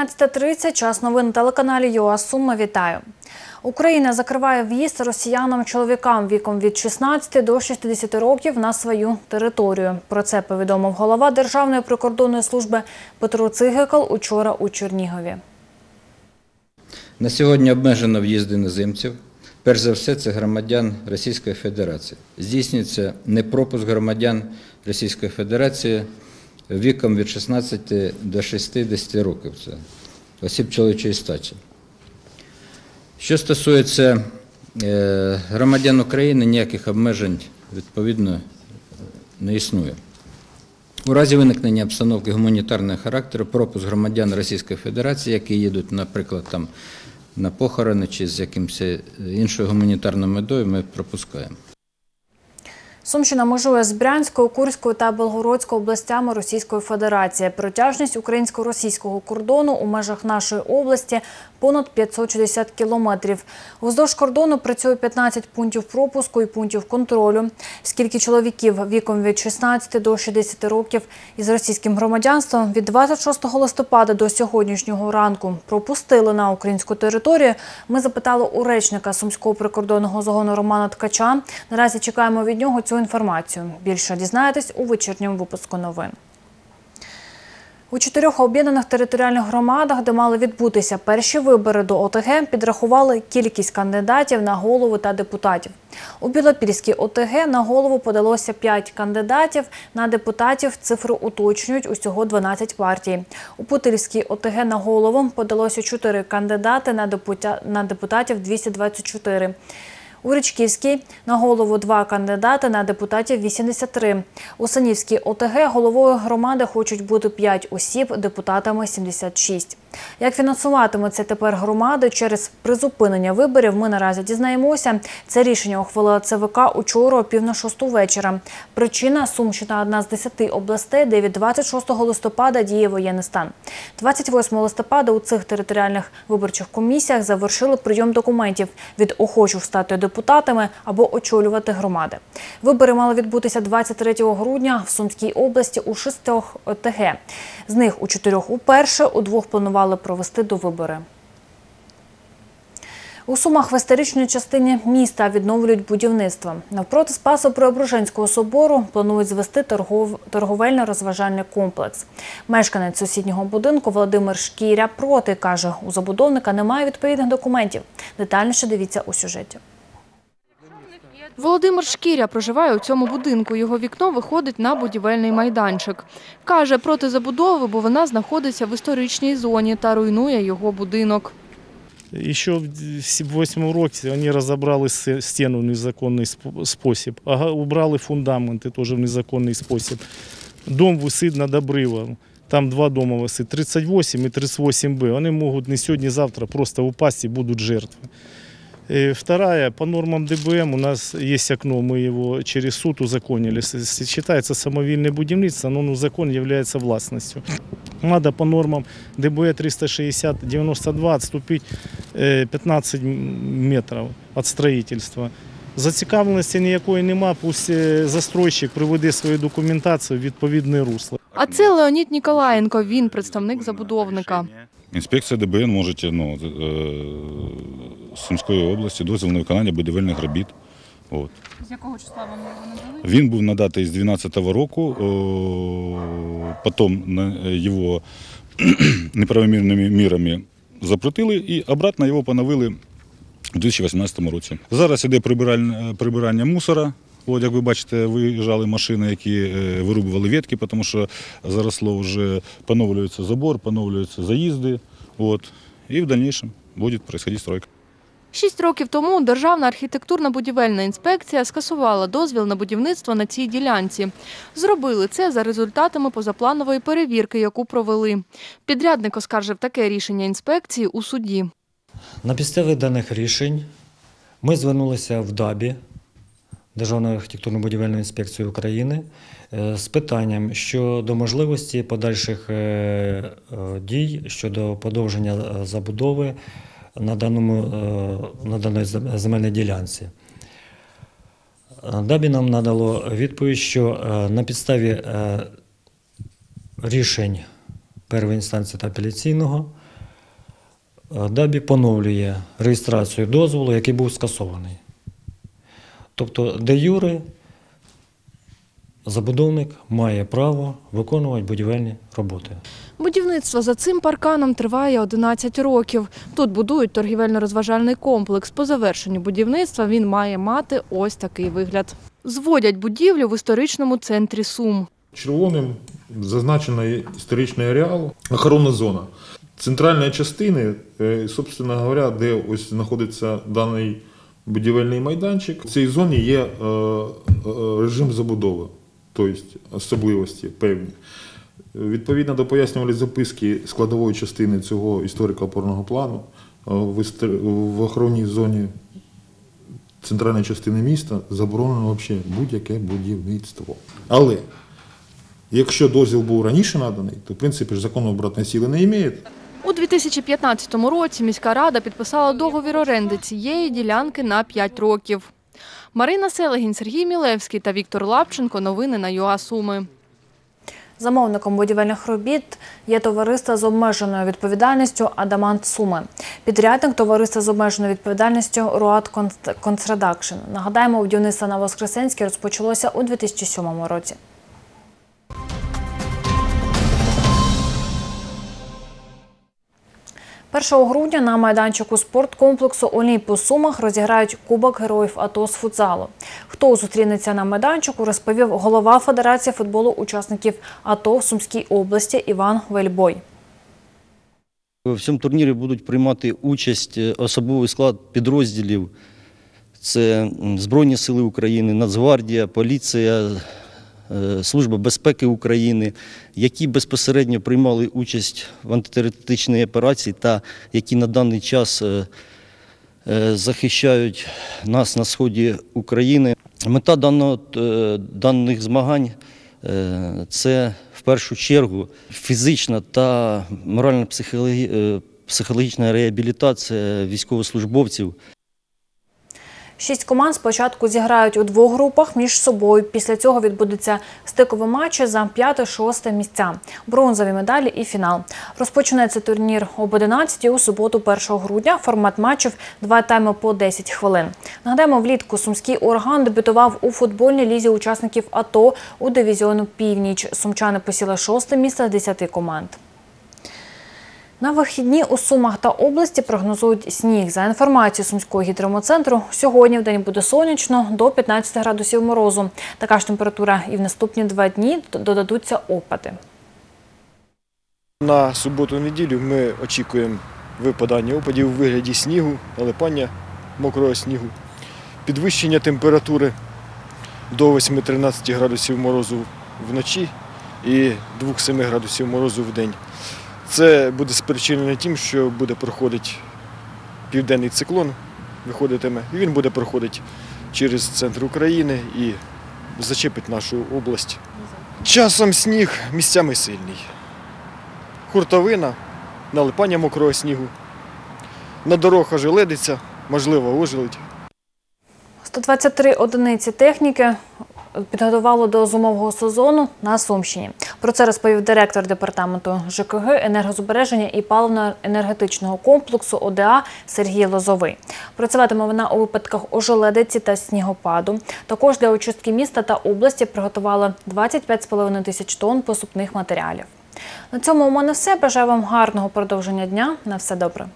13.30, час новин на телеканалі ЮА Сума. Вітаю. Україна закриває в'їзд росіянам чоловікам віком від 16 до 60 років на свою територію. Про це повідомив голова Державної прикордонної служби Петро Цигикал учора у Чернігові. На сьогодні обмежено в'їзд іноземців. Перш за все, це громадян Російської Федерації. Здійснюється непропуск громадян Російської Федерації віком від 16 до 60 років. Це осіб чоловічої статі. Що стосується е, громадян України, ніяких обмежень відповідно не існує. У разі виникнення обстановки гуманітарного характеру пропуск громадян Російської Федерації, які їдуть, наприклад, там на похорони чи з якимось іншою гуманітарною метою, ми пропускаємо. Сумщина межує з Брянською, Курською та Белгородською областями Російської Федерації. Протяжність українсько-російського кордону у межах нашої області понад 560 кілометрів. Уздовж кордону працює 15 пунктів пропуску і пунктів контролю. Скільки чоловіків віком від 16 до 60 років із російським громадянством від 26 листопада до сьогоднішнього ранку пропустили на українську територію. Ми запитали у речника Сумського прикордонного загону Романа Ткача. Наразі чекаємо від нього цю інформацію. Більше дізнаєтесь у вечірньому випуску новин. У чотирьох об'єднаних територіальних громадах, де мали відбутися перші вибори до ОТГ, підрахували кількість кандидатів на голову та депутатів. У Білопільській ОТГ на голову подалося 5 кандидатів, на депутатів цифру уточнюють усього 12 партій. У Путильській ОТГ на голову подалося 4 кандидати, на депута- на депутатів 224. У Річківській на голову два кандидати, на депутатів 83. У Санівській ОТГ головою громади хочуть бути 5 осіб, депутатами 76. Як фінансуватиметься тепер громади через призупинення виборів, ми наразі дізнаємося. Це рішення ухвалила ЦВК учора пів на шосту вечора. Причина – Сумщина – одна з 10 областей, де від 26 листопада діє воєнний стан. 28 листопада у цих територіальних виборчих комісіях завершили прийом документів від охочих стати депутатами або очолювати громади. Вибори мали відбутися 23 грудня в Сумській області у шістьох ОТГ. З них у чотирьох уперше, у двох планували провести до вибори. У Сумах в історичній частині міста відновлюють будівництво. Навпроти спасу Преображенського собору планують звести торгов... торговельно-розважальний комплекс. Мешканець сусіднього будинку Володимир Шкіря проти каже, у забудовника немає відповідних документів. Детальніше дивіться у сюжеті. Володимир Шкіря проживає у цьому будинку. Його вікно виходить на будівельний майданчик. Каже, проти забудови, бо вона знаходиться в історичній зоні та руйнує його будинок. Еще в 2008 році вони розібрали стіну в незаконний спосіб, убрали фундаменти теж в незаконний спосіб. Дом висить над обривом. Там два дома висить, 38 і 38Б. Вони можуть не сьогодні-завтра просто упасть і будуть жертви. Э, Вторая, по нормам ДБМ у нас есть окно, мы его через суд узаконили. С- с- Считается самовільне будівництво, но он узакон является властностью. Надо по нормам ДБ 360-92 отступить э, 15 м- метров от строительства. Зацікавленості ніякої нема, пусть е, застройщик приведе свою документацію в відповідне русло. А це Леонід Ніколаєнко, він представник забудовника. Інспекція ДБН може ну, з- е, Сумської області дозвіл на виконання будівельних робіт. От. З якого числа вам його надали? Він був надатий з 2012 року, о, потім на його неправомірними мірами запретили і обратно його поновили у 2018 році. Зараз іде прибирання, прибирання мусора. От, як ви бачите, виїжджали машини, які е, вирубували ветки, тому що заросло вже поновлюється забор, поновлюються заїзди. От, і в дальнейшем буде происходить стройка. Шість років тому Державна архітектурна будівельна інспекція скасувала дозвіл на будівництво на цій ділянці. Зробили це за результатами позапланової перевірки, яку провели. Підрядник оскаржив таке рішення інспекції у суді. На підставі даних рішень ми звернулися в ДАБІ, Державну архітектурно-будівельну інспекцію України, е, з питанням щодо можливості подальших е, е, дій щодо подовження забудови на, даному, е, на даній земельній ділянці. ДАБІ нам надало відповідь, що е, на підставі е, рішень першої інстанції та апеляційного, ДАБІ поновлює реєстрацію дозволу, який був скасований. Тобто, де юри забудовник має право виконувати будівельні роботи. Будівництво за цим парканом триває 11 років. Тут будують торгівельно-розважальний комплекс. По завершенню будівництва він має мати ось такий вигляд. Зводять будівлю в історичному центрі Сум. Червоним зазначено історичний ареал, охоронна зона. Центральної частини, е, собственно говоря, де ось знаходиться даний будівельний майданчик, в цій зоні є е, е, режим забудови, тобто особливості певні. Відповідно до пояснювальної записки складової частини цього історико-опорного плану, е, в охоронній зоні центральної частини міста заборонено взагалі будь-яке будівництво. Але якщо дозвіл був раніше наданий, то в принципі ж закон обратної сили не має. У 2015 році міська рада підписала договір оренди цієї ділянки на 5 років. Марина Селегін, Сергій Мілевський та Віктор Лапченко. Новини на ЮА Суми. Замовником будівельних робіт є товариство з обмеженою відповідальністю Адамант Суми. Підрядник товариства з обмеженою відповідальністю Руат Констрадакшн. Нагадаємо, будівництво на Воскресенській розпочалося у 2007 році. Першого грудня на майданчику спорткомплексу Олімп у Сумах розіграють Кубок героїв АТО з футзалу. Хто зустрінеться на майданчику, розповів голова Федерації футболу учасників АТО в Сумській області Іван Вельбой. В цьому турнірі будуть приймати участь е, особовий склад підрозділів. Це Збройні Сили України, Нацгвардія, поліція, Служба безпеки України, які безпосередньо приймали участь в антитерористичній операції та які на даний час е, е, захищають нас на сході України. Мета даного, е, даних змагань е, це в першу чергу фізична та морально-психологічна реабілітація військовослужбовців. Шість команд спочатку зіграють у двох групах між собою. Після цього відбудуться стикові матчі за п'яте-шосте місця, бронзові медалі і фінал. Розпочнеться турнір об 11 у суботу, 1 грудня. Формат матчів – два тайми по 10 хвилин. Нагадаємо, влітку сумський орган дебютував у футбольній лізі учасників АТО у дивізіону «Північ». Сумчани посіли шосте місце з 10 команд. На вихідні у Сумах та області прогнозують сніг. За інформацією Сумського гідромоцентру, сьогодні в день буде сонячно до 15 градусів морозу. Така ж температура і в наступні два дні додадуться опади. На суботу-неділю ми очікуємо випадання опадів у вигляді снігу, налипання мокрого снігу, підвищення температури до 8-13 градусів морозу вночі і 2-7 градусів морозу в день. Це буде спричинено тим, що буде проходити південний циклон, виходитиме, і він буде проходити через центр України і зачепить нашу область. Часом сніг місцями сильний хуртовина, налипання мокрого снігу. На дорогах ожеледиться, можливо, ожеледь. 123 одиниці техніки підготувало до зимового сезону на Сумщині. Про це розповів директор департаменту ЖКГ, енергозбереження і паливно-енергетичного комплексу ОДА Сергій Лозовий. Працюватиме вона у випадках ожеледиці та снігопаду. Також для очистки міста та області приготували 25,5 тисяч тонн посупних матеріалів. На цьому у мене все. Бажаю вам гарного продовження дня. На все добре.